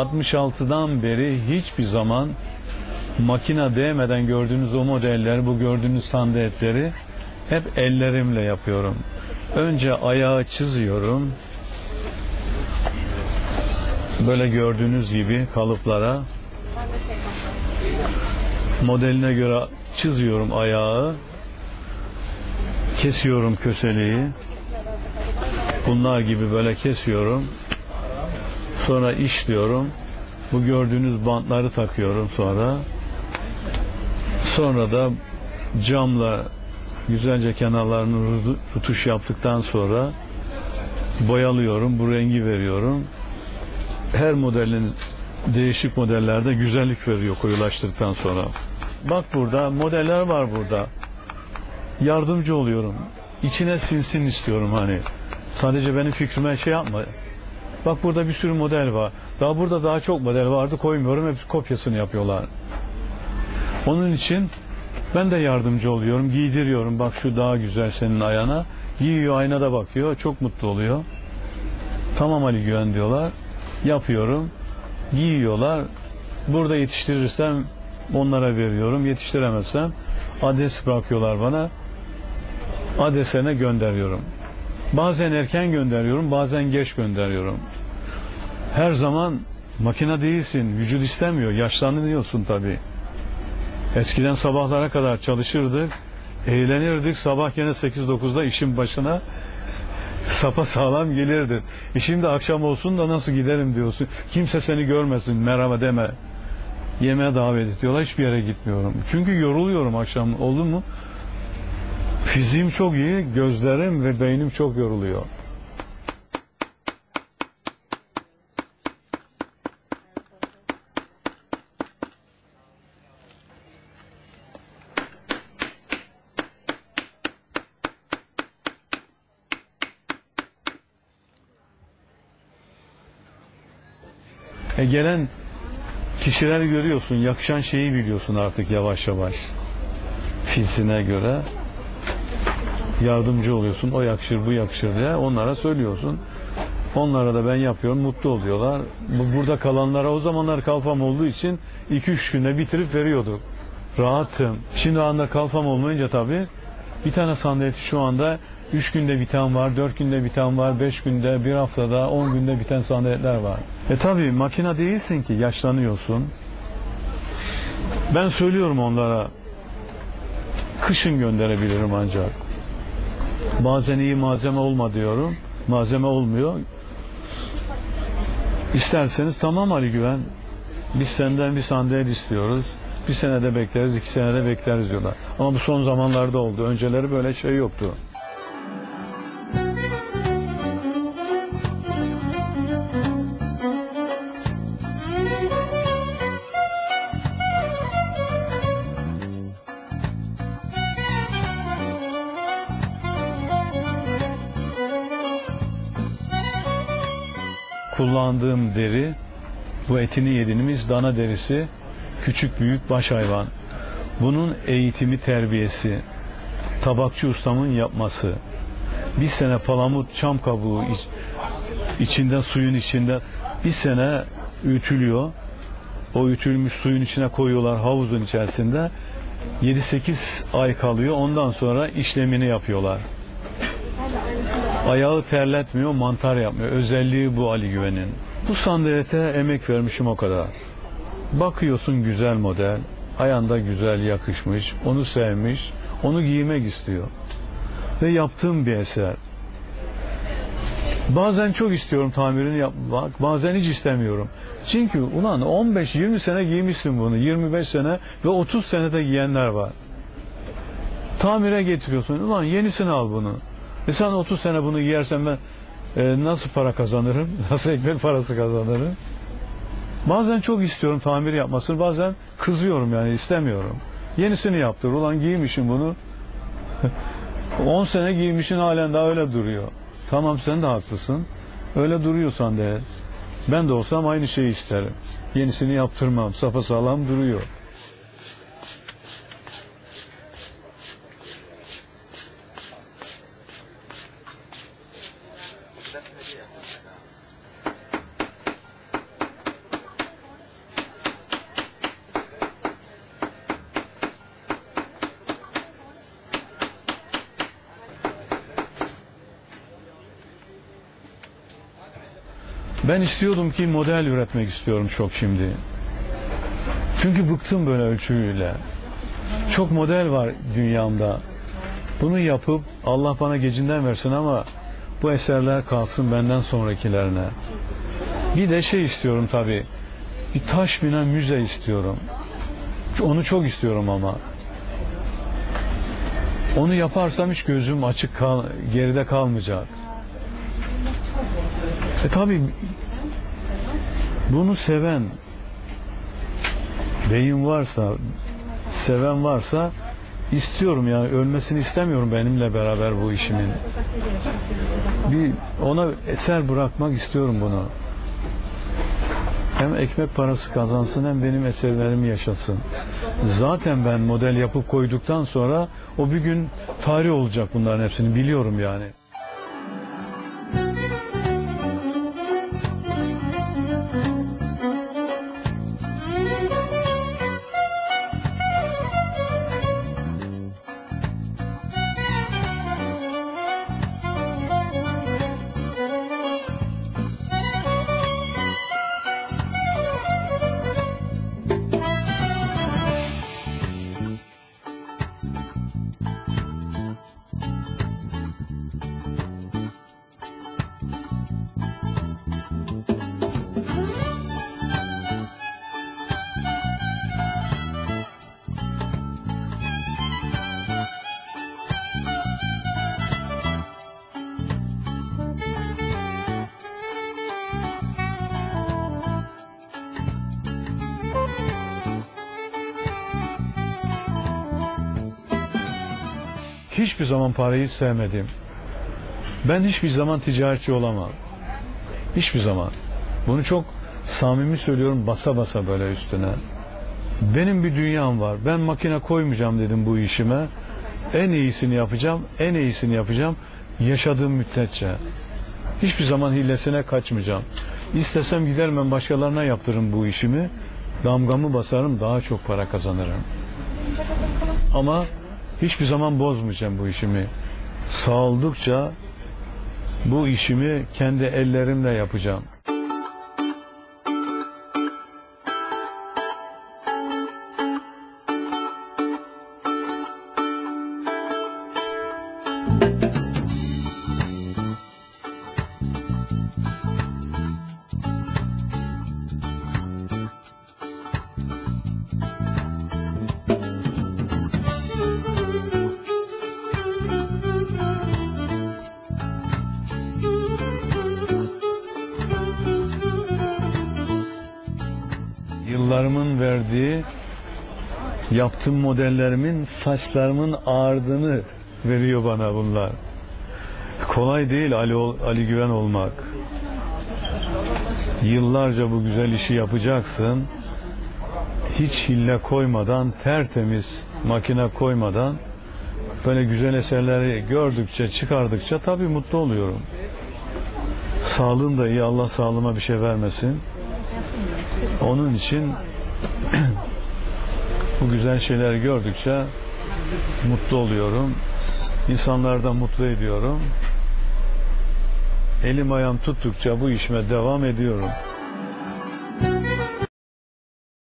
66'dan beri hiçbir zaman makina değmeden gördüğünüz o modeller, bu gördüğünüz sandalyeleri hep ellerimle yapıyorum. Önce ayağı çiziyorum. Böyle gördüğünüz gibi kalıplara modeline göre çiziyorum ayağı. Kesiyorum köseleği. Bunlar gibi böyle kesiyorum. Sonra işliyorum. Bu gördüğünüz bantları takıyorum sonra. Sonra da camla güzelce kenarlarını rutu- rutuş yaptıktan sonra boyalıyorum. Bu rengi veriyorum. Her modelin değişik modellerde güzellik veriyor koyulaştırdıktan sonra. Bak burada modeller var burada. Yardımcı oluyorum. İçine sinsin istiyorum hani. Sadece benim fikrime şey yapma. Bak burada bir sürü model var. Daha burada daha çok model vardı koymuyorum. Hepsi kopyasını yapıyorlar. Onun için ben de yardımcı oluyorum. Giydiriyorum. Bak şu daha güzel senin ayağına. Giyiyor aynada bakıyor. Çok mutlu oluyor. Tamam Ali Güven diyorlar. Yapıyorum. Giyiyorlar. Burada yetiştirirsem onlara veriyorum. Yetiştiremezsem adres bırakıyorlar bana. Adresine gönderiyorum. Bazen erken gönderiyorum, bazen geç gönderiyorum. Her zaman makine değilsin, vücut istemiyor, yaşlanıyorsun tabii. Eskiden sabahlara kadar çalışırdık, eğlenirdik, sabah gene 8-9'da işin başına sapa sağlam gelirdi. E şimdi akşam olsun da nasıl giderim diyorsun. Kimse seni görmesin, merhaba deme. Yemeğe davet ediyorlar, hiçbir yere gitmiyorum. Çünkü yoruluyorum akşam, oldu mu? Fiziğim çok iyi, gözlerim ve beynim çok yoruluyor. E gelen kişileri görüyorsun, yakışan şeyi biliyorsun artık yavaş yavaş. Fiziğine göre yardımcı oluyorsun. O yakışır, bu yakışır diye onlara söylüyorsun. Onlara da ben yapıyorum, mutlu oluyorlar. Bu- Burada kalanlara o zamanlar kalfam olduğu için 2-3 günde bitirip veriyorduk. Rahatım. Şimdi anda kalfam olmayınca tabii bir tane sandalye şu anda 3 günde biten var, 4 günde biten var, 5 günde, bir haftada, 10 günde biten sandalyeler var. E tabii makine değilsin ki, yaşlanıyorsun. Ben söylüyorum onlara, kışın gönderebilirim ancak. Bazen iyi malzeme olma diyorum. Malzeme olmuyor. İsterseniz tamam Ali Güven. Biz senden bir sandalye istiyoruz. Bir senede bekleriz, iki senede bekleriz diyorlar. Ama bu son zamanlarda oldu. Önceleri böyle şey yoktu. Kullandığım deri, bu etini yediğimiz dana derisi, küçük büyük baş hayvan. Bunun eğitimi, terbiyesi, tabakçı ustamın yapması. Bir sene palamut, çam kabuğu iç, içinden suyun içinde bir sene ütülüyor. O ütülmüş suyun içine koyuyorlar havuzun içerisinde. 7-8 ay kalıyor. Ondan sonra işlemini yapıyorlar. Ayağı terletmiyor, mantar yapmıyor. Özelliği bu Ali Güven'in. Bu sandalyete emek vermişim o kadar. Bakıyorsun güzel model, ayağında güzel yakışmış, onu sevmiş, onu giymek istiyor. Ve yaptığım bir eser. Bazen çok istiyorum tamirini yapmak, bazen hiç istemiyorum. Çünkü ulan 15-20 sene giymişsin bunu, 25 sene ve 30 senede giyenler var. Tamire getiriyorsun, ulan yenisini al bunu. E sen 30 sene bunu giyersen ben e, nasıl para kazanırım, nasıl ekmek parası kazanırım? Bazen çok istiyorum tamir yapmasını, bazen kızıyorum yani istemiyorum. Yenisini yaptır, ulan giymişim bunu. 10 sene giymişin halen daha öyle duruyor. Tamam sen de haklısın. Öyle duruyorsan de. Ben de olsam aynı şeyi isterim. Yenisini yaptırmam. Sapasağlam duruyor. Ben istiyordum ki model üretmek istiyorum çok şimdi. Çünkü bıktım böyle ölçüyle. Çok model var dünyamda. Bunu yapıp Allah bana gecinden versin ama bu eserler kalsın benden sonrakilerine. Bir de şey istiyorum tabii. Bir taş binen müze istiyorum. Onu çok istiyorum ama. Onu yaparsam hiç gözüm açık kal geride kalmayacak. E tabii bunu seven beyin varsa, seven varsa istiyorum yani ölmesini istemiyorum benimle beraber bu işimin. Bir ona eser bırakmak istiyorum bunu. Hem ekmek parası kazansın hem benim eserlerimi yaşasın. Zaten ben model yapıp koyduktan sonra o bir gün tarih olacak bunların hepsini biliyorum yani. Hiçbir zaman parayı sevmedim. Ben hiçbir zaman ticaretçi olamam. Hiçbir zaman. Bunu çok samimi söylüyorum basa basa böyle üstüne. Benim bir dünyam var. Ben makine koymayacağım dedim bu işime. En iyisini yapacağım, en iyisini yapacağım yaşadığım müddetçe. Hiçbir zaman hilesine kaçmayacağım. İstesem gider ben başkalarına yaptırırım bu işimi. Damgamı basarım daha çok para kazanırım. Ama hiçbir zaman bozmayacağım bu işimi. Sağ oldukça bu işimi kendi ellerimle yapacağım. Yıllarımın verdiği yaptığım modellerimin saçlarımın ağardığını veriyor bana bunlar. Kolay değil Ali, Ali Güven olmak. Yıllarca bu güzel işi yapacaksın. Hiç hille koymadan, tertemiz makine koymadan böyle güzel eserleri gördükçe, çıkardıkça tabii mutlu oluyorum. Sağlığım da iyi. Allah sağlığıma bir şey vermesin. Onun için bu güzel şeyleri gördükçe mutlu oluyorum. İnsanları da mutlu ediyorum. Elim ayağım tuttukça bu işime devam ediyorum.